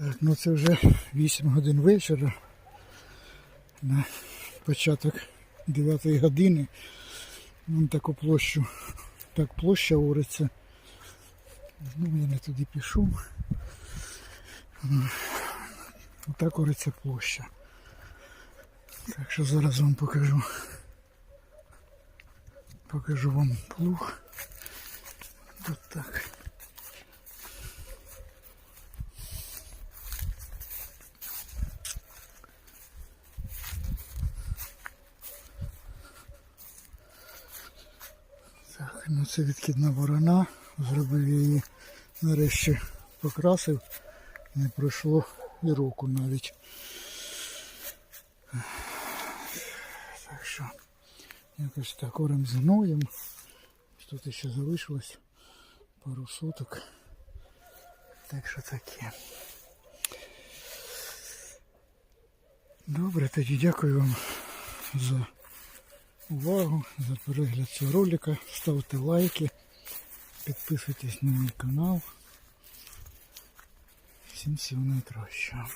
Так, ну це вже 8 годин вечора. На початок 9 години. Вон таку площу. Так площа ориться. Ну, я не туди пішов. Отак ориться площа. Так що зараз вам покажу. Покажу вам плуг. Тут так. Так, ну це відкидна ворона. Зробив її нарешті покрасив. Не пройшло і року навіть. Так що якось так орем згноєм. Тут ще залишилось пару суток. Так що таке. Добре, тоді дякую вам за увагу, за перегляд цього ролика. Ставте лайки, підписуйтесь на мій канал. Всім всього найкращого.